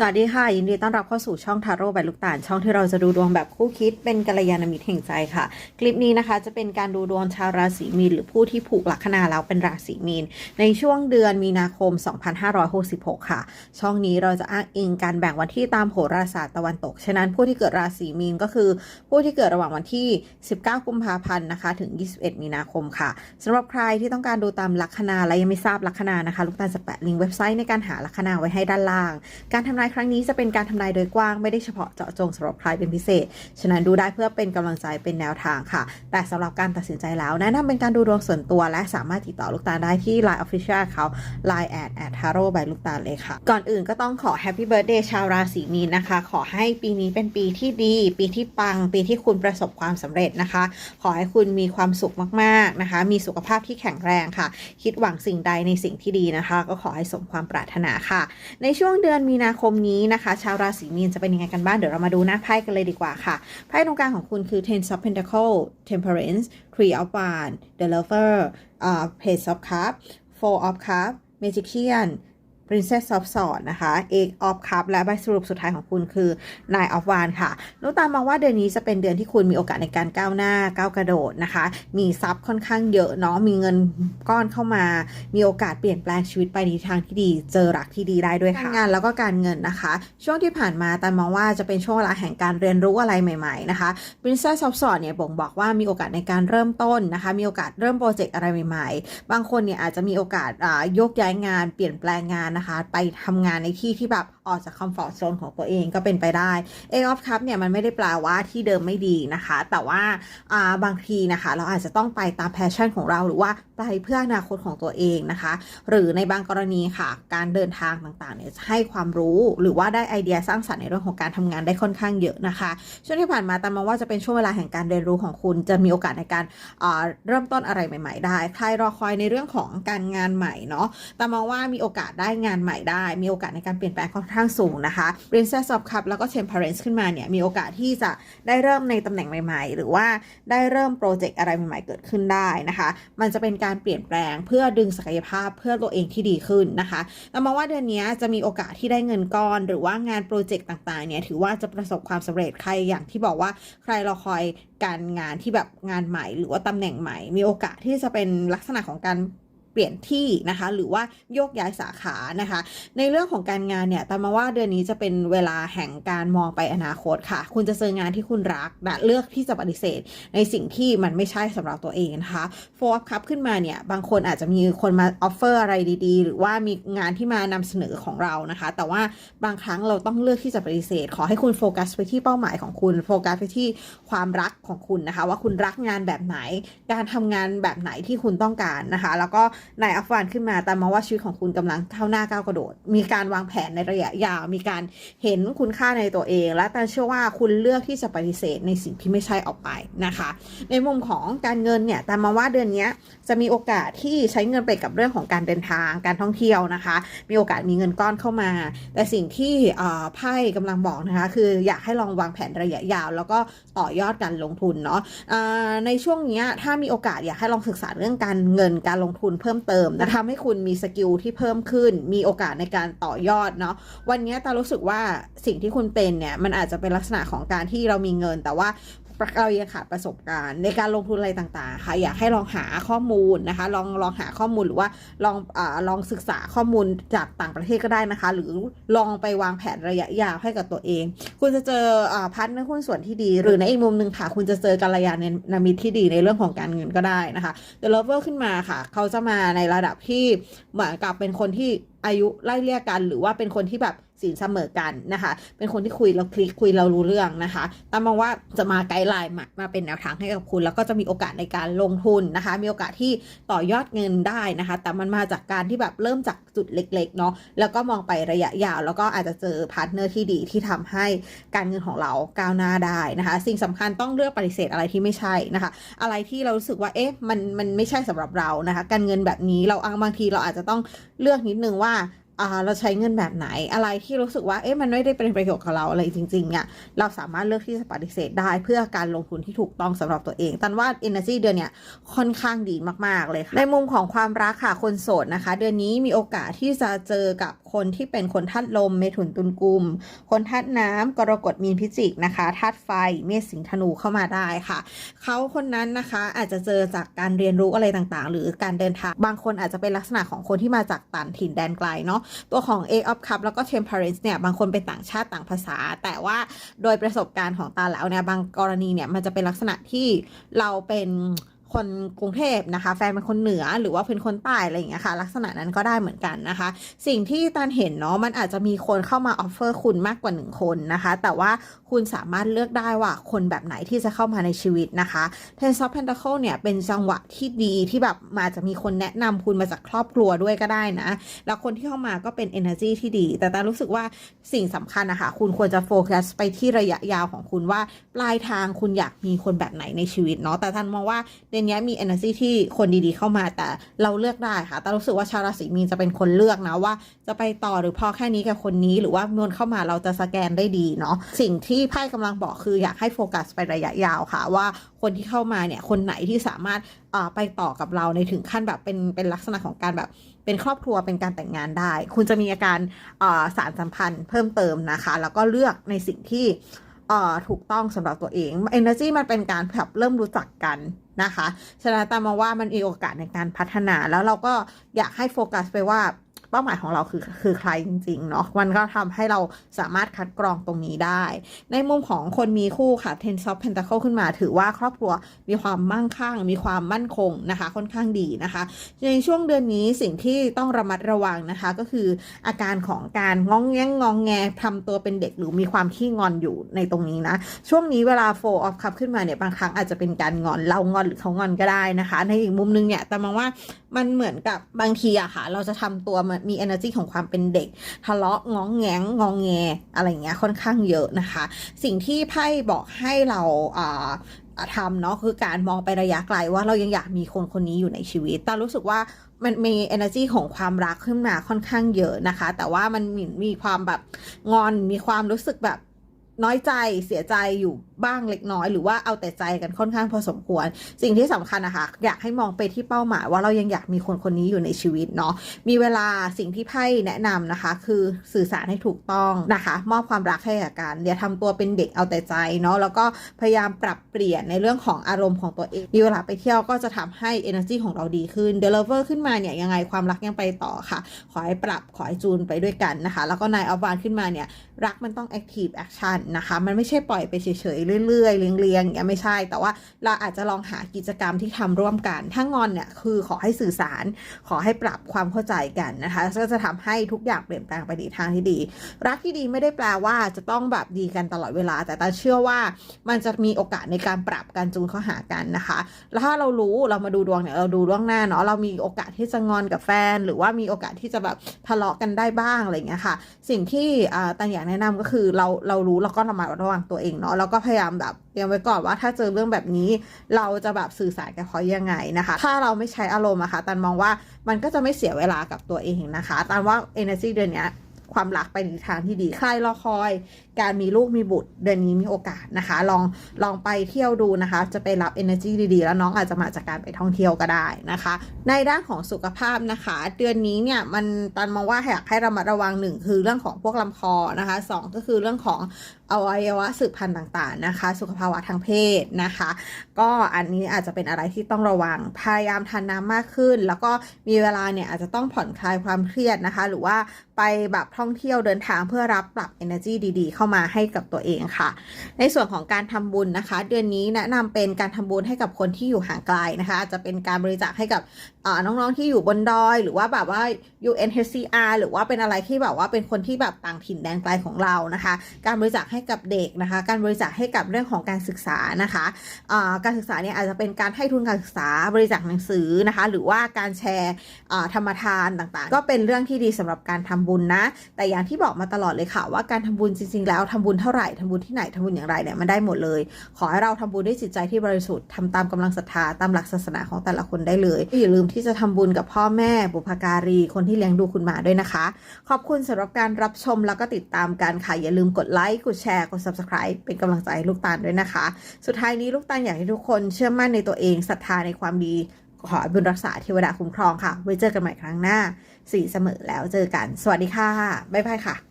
สวัสดีค่ะ ยินดีต้อนรับเข้าสู่ช่องทาโร่ใบลูกตาลช่องที่เราจะดูดวงแบบคู่คิดเป็นกัลยาณมิตรแห่งใจค่ะ คลิปนี้นะคะจะเป็นการดูดวงชาวราศีมีน หรือผู้ที่ผูกลัคนาแล้วเป็นราศีมีน ในช่วงเดือนมีนาคม 2566 ค่ะ ช่องนี้เราจะอ้างอิงการแบ่งวันที่ตามโหราศาสตร์ตะวันตก ฉะนั้นผู้ที่เกิดราศีมีนก็คือ ผู้ที่เกิดระหว่างวันที่ 19 กุมภาพันธ์นะคะถึง 21 มีนาคมค่ะสำหรับใครที่ต้องการดูตามลัคนาและยังไม่ทราบลัคนานะคะ ลูกตาลจะแปะลิงก์เว็บไซต์ในการหาลัคนาไว้ให้ด้านล่าง การทำนายครั้งนี้จะเป็นการทำนายโดยกว้างไม่ได้เฉพาะเจาะจงสำหรับใครเป็นพิเศษ ฉะนั้นดูได้เพื่อเป็นกำลังใจเป็นแนวทางค่ะ แต่สำหรับการตัดสินใจแล้วแนะนำเป็นการดูดวงส่วนตัว และสามารถติดต่อลูกตาได้ที่ Line Official เขา Line แอดแอดทาโร่ใบลูกตาเลยค่ะ ก่อนอื่นก็ต้องขอ Happy Birthday ชาวราศีมีนนะคะ ขอให้ปีนี้เป็นปีที่ดี ปีที่ปัง ปีที่คุณประสบความสำเร็จนะคะ ขอให้คุณมีความสุขมากๆนะคะ มีสุขภาพที่แข็งแรงค่ะ คิดหวังสิ่งใดในสิ่งที่ดีนะคะ ก็ขอให้สมความปรารถนาค่ะ ในช่วงเดือนมีนาคมนี้นะคะ ชาวราศีมีนจะเป็นยังไงกันบ้าง เดี๋ยวเรามาดูหน้าไพ่กันเลยดีกว่าค่ะ ไพ่ตรงกลางของคุณคือ Ten of Pentacles Temperance Three of Wands The Lover อ่า Page of Cups Four of Cups Magician Princess of Swords นะคะ Eight of Cup และใบสรุปสุดท้ายของคุณคือ Nine of Wands ค่ะนุตามองว่าเดือนนี้จะเป็นเดือนที่คุณมีโอกาสในการก้าวหน้าก้าวกระโดดนะคะ มีทรัพย์ค่อนข้างเยอะเนาะมีเงินก้อนเข้ามา มีโอกาสเปลี่ยนแปลงชีวิตไปในทางที่ดี เจอรักที่ดีได้ด้วยค่ะการงานแล้วก็การเงินนะคะ ช่วงที่ผ่านมาตามองว่าจะเป็นช่วงเวลาแห่งการเรียนรู้อะไรใหม่ ๆนะคะ Princess of Swords เนี่ยบ่งบอกว่ามีโอกาสในการเริ่มต้นนะคะ มีโอกาสเริ่มโปรเจกต์อะไรใหม่ ๆ บางคนเนี่ยอาจจะมีโอกาสอ่าโยกย้ายงานเปลี่ยนแปลงงานนะคะ ไปทำงานในที่ที่แบบ ออกจากคอมฟอร์ z โซนของตัวเองก็เป็นไปได้ A of Cup เนี่ยมันไม่ได้แปลว่าที่เดิมไม่ดีนะคะ แต่ว่าาบางทีนะคะ เราอาจจะต้องไปตามแพชชั่นของเราหรือว่าไปเพื่ออนาคตของตัวเองนะคะ หรือในบางกรณีค่ะ การเดินทางต่างๆเนี่ยจะให้ความรู้หรือว่าได้ไอเดียสร้างสรรค์ในเรื่องของการทำงานได้ค่อนข้างเยอะนะคะ ช่วงที่ผ่านมาตามมองว่าจะเป็นช่วงเวลาแห่งการเรียนรู้ของคุณ จะมีโอกาสในการเริ่มต้นอะไรใหม่ ๆ ได้ใครรอคอยในเรื่องของการงานใหม่เนาะตามองว่ามีโอกาสได้งานใหม่ได้ มีโอกาสในการเปลี่ยนแปลงค่อนข้างข้างสูงนะคะ Princess of Cup แล้วก็ Temperance ขึ้นมาเนี่ยมีโอกาสที่จะได้เริ่มในตำแหน่งใหม่ๆ หรือว่าได้เริ่มโปรเจกต์อะไรใหม่ๆ เกิดขึ้นได้นะคะ มันจะเป็นการเปลี่ยนแปลงเพื่อดึงศักยภาพเพื่อตัวเองที่ดีขึ้นนะคะเรามองว่าเดือนนี้จะมีโอกาสที่ได้เงินก้อน หรือว่างานโปรเจกต์ต่างๆเนี่ยถือว่าจะประสบความสำเร็จใครอย่างที่บอกว่าใครรอคอยการงานที่แบบงานใหม่ หรือว่าตำแหน่งใหม่ มีโอกาสที่จะเป็นลักษณะของการ ปลี่ยนที่นะคะ หรือว่าโยกย้ายสาขานะคะ ในเรื่องของการงานเนี่ยตามมาว่าเดือนนี้จะเป็นเวลาแห่งการมองไปอนาคตค่ะ คุณจะเจองานที่คุณรักนะเลือกที่จะปฏิเสธ ในสิ่งที่มันไม่ใช่สำหรับตัวเองนะคะโฟล์คัพขึ้นมาเนี่ยบางคนอาจจะมีคนมาออฟเฟอร์อะไรดีๆ หรือว่ามีงานที่มานำเสนอของเรานะคะ แต่ว่าบางครั้งเราต้องเลือกที่จะปฏิเสธ ขอให้คุณโฟกัสไปที่เป้าหมายของคุณโฟกัสไปที่ความรักของคุณนะคะ ว่าคุณรักงานแบบไหน การทำงานแบบไหนที่คุณต้องการนะคะ แล้วก็นายอัฟวานขึ้นมาแต่มมาว่าชีวิตของคุณกำลังเข้าหน้าก้าวกระโดด มีการวางแผนในระยะยาว มีการเห็นคุณค่าในตัวเอง และแต่เชื่อว่าคุณเลือกที่จะปฏิเสธในสิ่งที่ไม่ใช่ออกไปนะคะ ในมุมของการเงินเนี่ยแต่มมาว่าเดือนนี้ จะมีโอกาสที่ใช้เงินไปกับเรื่องของการเดินทางการท่องเที่ยวนะคะ มีโอกาสมีเงินก้อนเข้ามา แต่สิ่งที่ไพ่กำลังบอกนะคะ คืออยากให้ลองวางแผนระยะยาว แล้วก็ต่อยอดการลงทุนเนาะในช่วงนี้ถ้ามีโอกาสอยากให้ลองศึกษาเรื่องการเงินการลงทุนเพิ่มเติมนะทำให้คุณมีสกิลที่เพิ่มขึ้น มีโอกาสในการต่อยอดเนาะวันนี้ตารู้สึกว่าสิ่งที่คุณเป็นเนี่ยมันอาจจะเป็นลักษณะของการที่เรามีเงินแต่ว่า เรายังขาดประสบการณ์ในการลงทุนอะไรต่างๆ ค่ะ อยากให้ลองหาข้อมูลนะคะ ลองลองหาข้อมูลหรือว่าลองอลองศึกษาข้อมูลจากต่างประเทศก็ได้นะคะ หรือลองไปวางแผนระยะยาวให้กับตัวเอง คุณจะเจออพันในหุ้นส่วนที่ดี หรือในอีกมุมหนึ่งค่ะ คุณจะเจอกัลยาณมิตรที่ดีในเรื่องของการเงินก็ได้นะคะ The Lover ขึ้นมาค่ะ เขาจะมาในระดับที่เหมือนกับเป็นคนที่อายุไล่เลี่ยกันหรือว่าเป็นคนที่แบบสินเสมอกันนะคะ เป็นคนที่คุยแล้วคลิกคุยเรารู้เรื่องนะคะตามมองว่าจะมาไกด์ไลน์มามาเป็นแนวทางให้กับคุณ แล้วก็จะมีโอกาสในการลงทุนนะคะ มีโอกาสที่ต่อยอดเงินได้นะคะ แต่มันมาจากการที่แบบเริ่มจากจุดเล็ก ๆ เนาะแล้วก็มองไประยะยาว แล้วก็อาจจะเจอพาร์ทเนอร์ที่ดีที่ทำให้การเงินของเราก้าวหน้าได้นะคะ สิ่งสำคัญต้องเลือกปฏิเสธอะไรที่ไม่ใช่นะคะ อะไรที่เรารู้สึกว่าเอ๊ะมันมันไม่ใช่สำหรับเรานะคะ การเงินแบบนี้เราบางทีเราอาจจะต้องเลือกนิดนึงว่าอ่า เราใช้เงินแบบไหนอะไรที่รู้สึกว่าเอ๊ะมันไม่ได้เป็นประโยชน์กับเราอะไรจริงๆเนี่ยเราสามารถเลือกที่จะปฏิเสธได้เพื่อการลงทุนที่ถูกต้องสำหรับตัวเองตันว่า energy เดือนเนี่ยค่อนข้างดีมากๆเลยค่ะในมุมของความรักค่ะคนโสดนะคะ เดือนนี้มีโอกาสที่จะเจอกับคนที่เป็นคนธาตุลม เมถุนตุลกุม คนธาตุน้ำกรกฎมีนพิจิกนะคะธาตุไฟเมษสิงธนูเข้ามาได้ค่ะเขาคนนั้นนะคะอาจจะเจอจากการเรียนรู้อะไรต่างๆ หรือการเดินทางบางคนอาจจะเป็นลักษณะของคนที่มาจากต่างถิ่นแดนไกลเนาะตัวของ A of Cup แล้วก็ Temperance เนี่ยบางคนเป็นต่างชาติต่างภาษา แต่ว่าโดยประสบการณ์ของตาแล้วเนี่ยบางกรณีเนี่ยมันจะเป็นลักษณะที่เราเป็น คนกรุงเทพนะคะ แฟนเป็นคนเหนือหรือว่าเป็นคนใต้อะไรอย่างเงี้ยค่ะ ลักษณะนั้นก็ได้เหมือนกันนะคะ สิ่งที่ตันเห็นเนาะมันอาจจะมีคนเข้ามาออฟเฟอร์คุณมากกว่าหนึ่งคนนะคะ แต่ว่าคุณสามารถเลือกได้ว่าคนแบบไหนที่จะเข้ามาในชีวิตนะคะ Ten of Pentacle เนี่ยเป็นจังหวะที่ดีที่แบบมาจะมีคนแนะนำคุณมาจากครอบครัวด้วยก็ได้นะ แล้วคนที่เข้ามาก็เป็น energy ที่ดี แต่ตารู้สึกว่าสิ่งสำคัญนะคะคุณควรจะโฟกัสไปที่ระยะยาวของคุณว่าปลายทางคุณอยากมีคนแบบไหนในชีวิตเนาะแต่ท่านมองว่านนี้มี energy ที่คนดีๆเข้ามาแต่เราเลือกได้ค่ะแต่รู้สึกว่าชาวราศีมีนจะเป็นคนเลือกนะว่า จะไปต่อหรือพอแค่นี้กับคนนี้ หรือว่ามวนเข้ามาเราจะสแกนได้ดีเนาะสิ่งที่ไพ่กำลังบอกคืออยากให้โฟกัสไประยะยาวค่ะ ว่าคนที่เข้ามาเนี่ยคนไหนที่สามารถไปต่อกับเราในถึงขั้นแบบเป็นเป็นลักษณะของการแบบเป็นครอบครัวเป็นการแต่งงานได้ คุณจะมีอาการาสารสัมพันธ์เพิ่มเติมนะคะ แล้วก็เลือกในสิ่งที่ถูกต้องสำหรับตัวเอง Energy มันเป็นการแบบเริ่มรู้จักกัน นะคะ ฉะนั้นตามมาว่ามันมีโอกาสในการพัฒนาแล้วเราก็อยากให้โฟกัสไปว่า เป้าหมายของเราคือคือใครจริงๆเนาะมันก็ทำให้เราสามารถคัดกรองตรงนี้ได้ ในมุมของคนมีคู่ค่ะ Ten of Pentacle ขึ้นมา ถือว่าครอบครัวมีความมั่งคั่ง มีความมั่นคงนะคะ ค่อนข้างดีนะคะ ในช่วงเดือนนี้สิ่งที่ต้องระมัดระวังนะคะ ก็คืออาการของการงองแงงงองแงทำตัวเป็นเด็กหรือมีความขี้งอนอยู่ในตรงนี้นะ ช่วงนี้เวลา Four of Cup ขึ้นมาเนี่ยบางครั้งอาจจะเป็นการงอนเรางอนหรือเขางอนก็ได้นะคะ ในอีกมุมนึงเนี่ยแต่มองว่ามันเหมือนกับบางทีอะค่ะ เราจะทำตัวเหมันมี energy ของความเป็นเด็ก ทะเลาะงองแงงงองแงอะไรเงี้ยค่อนข้างเยอะนะคะ สิ่งที่ไพ่บอกให้เราทำเนาะคือการมองไประยะไกลว่าเรายังอยากมีคนคนนี้อยู่ในชีวิตแต่รู้สึกว่ามันมี energy ของความรักขึ้นมาค่อนข้างเยอะนะคะ แต่ว่ามันมีความแบบงอนมีความรู้สึกแบบ น้อยใจเสียใจอยู่บ้างเล็กน้อย หรือว่าเอาแต่ใจกันค่อนข้างพอสมควร สิ่งที่สำคัญนะคะ อยากให้มองไปที่เป้าหมาย ว่าเรายังอยากมีคนคนนี้อยู่ในชีวิตเนาะมีเวลาสิ่งที่ไพ่แนะนำนะคะ คือสื่อสารให้ถูกต้องนะคะ มอบความรักให้กับกันอย่าทำตัวเป็นเด็กเอาแต่ใจเนาะแล้วก็พยายามปรับเปลี่ยนในเรื่องของอารมณ์ของตัวเองมีเวลาไปเที่ยวก็จะทำให้ energy ของเราดีขึ้น The Lover ขึ้นมาเนี่ยยังไงความรักยังไปต่อค่ะ ขอให้ปรับขอให้จูนไปด้วยกันนะคะ แล้วก็นายออฟวานขึ้นมาเนี่ย รักมันต้อง active action นะคะ มันไม่ใช่ปล่อยไปเฉยๆเรื่อยๆเรียงๆอย่างเงี้ยไม่ใช่ แต่ว่าเราอาจจะลองหากิจกรรมที่ทำร่วมกัน ถ้างอนเนี่ยคือขอให้สื่อสาร ขอให้ปรับความเข้าใจกันนะคะก็จะทำให้ทุกอย่างเปลี่ยนแปลงไปในทางที่ดี รักที่ดีไม่ได้แปลว่าจะต้องแบบดีกันตลอดเวลา แต่ตาเชื่อว่ามันจะมีโอกาสในการปรับการจูนเข้าหากันนะคะ แล้วถ้าเรารู้เรามาดูดวงเนี่ยเราดูล่วงหน้าเนาะเรามีโอกาสที่จะงอนกับแฟน หรือว่ามีโอกาสที่จะแบบทะเลาะกันได้บ้างอะไรอย่างเงี้ยค่ะ สิ่งที่อ่าตันอยากแนะนำก็คือเราเรารู้เราก็ระมัดระวังตัวเองเนาะแล้วก็พยายามแบบเตรียมไว้ก่อนว่าถ้าเจอเรื่องแบบนี้เราจะแบบสื่อสารกับเขายังไงนะคะ ถ้าเราไม่ใช้อารมณ์อะค่ะตันมองว่ามันก็จะไม่เสียเวลากับตัวเองนะคะตันว่า energy เดือนเนี้ย ความรักไปในทางที่ดีใครรอคอย การมีลูกมีบุตรเดือนนี้มีโอกาสนะคะ ลองลองไปเที่ยวดูนะคะ จะไปรับ energy ดีๆ แล้วน้องอาจจะมาจากการไปท่องเที่ยวก็ได้นะคะ ในด้านของสุขภาพนะคะ เดือนนี้เนี่ยมันตันมองว่าอยากให้ระมัดระวังหนึ่งคือเรื่องของพวกลำคอนะคะสองก็คือเรื่องของ อวัยวะสืบพันธุ์ต่างๆนะคะ สุขภาวะทางเพศนะคะ ก็อันนี้อาจจะเป็นอะไรที่ต้องระวังพยายามทานน้ำมากขึ้น แล้วก็มีเวลาเนี่ยอาจจะต้องผ่อนคลายความเครียดนะคะ หรือว่าไปแบบท่องเที่ยวเดินทางเพื่อรับปรับ energy ดีๆ เข้ามาให้กับตัวเองค่ะ ในส่วนของการทำบุญนะคะ เดือนนี้แนะนำเป็นการทำบุญให้กับคนที่อยู่ห่างไกลนะคะ อาจจะเป็นการบริจาคให้กับน้องๆที่อยู่บนดอย หรือว่าแบบว่า UNHCR หรือว่าเป็นอะไรที่แบบว่าเป็นคนที่แบบต่างถิ่นแดนไกลของเรานะคะ การบริจาคให้ให้กับเด็กนะคะ การบริจาคให้กับเรื่องของการศึกษานะคะการศึกษาเนี่ยอาจจะเป็นการให้ทุนการศึกษาบริจาคหนังสือนะคะ หรือว่าการแชร์ธรรมทานต่างๆ ก็เป็นเรื่องที่ดีสำหรับการทำบุญนะ แต่อย่างที่บอกมาตลอดเลยค่ะว่าการทำบุญจริงๆ แล้วทำบุญเท่าไหร่ทำบุญที่ไหนทำบุญอย่างไรเนี่ยมันได้หมดเลย ขอให้เราทำบุญด้วยจิตใจที่บริสุทธิ์ทำตามกำลังศรัทธาตามหลักศาสนาของแต่ละคนได้เลยอย่าลืมที่จะทำบุญกับพ่อแม่บุพการี คนที่เลี้ยงดูคุณมาด้วยนะคะ ขอบคุณสำหรับการรับชมแล้วก็ติดตามกันค่ะอย่าลืมกดไลค์กดแชร์กด subscribe เป็นกำลังใจลูกตาลด้วยนะคะ สุดท้ายนี้ลูกตาลอยากให้ทุกคนเชื่อมั่นในตัวเองศรัทธาในความดีขอบุญรักษาเทวดาคุ้มครองค่ะ ไว้เจอกันใหม่ครั้งหน้า สีเสมอแล้วเจอกัน สวัสดีค่ะ บ๊ายบายค่ะ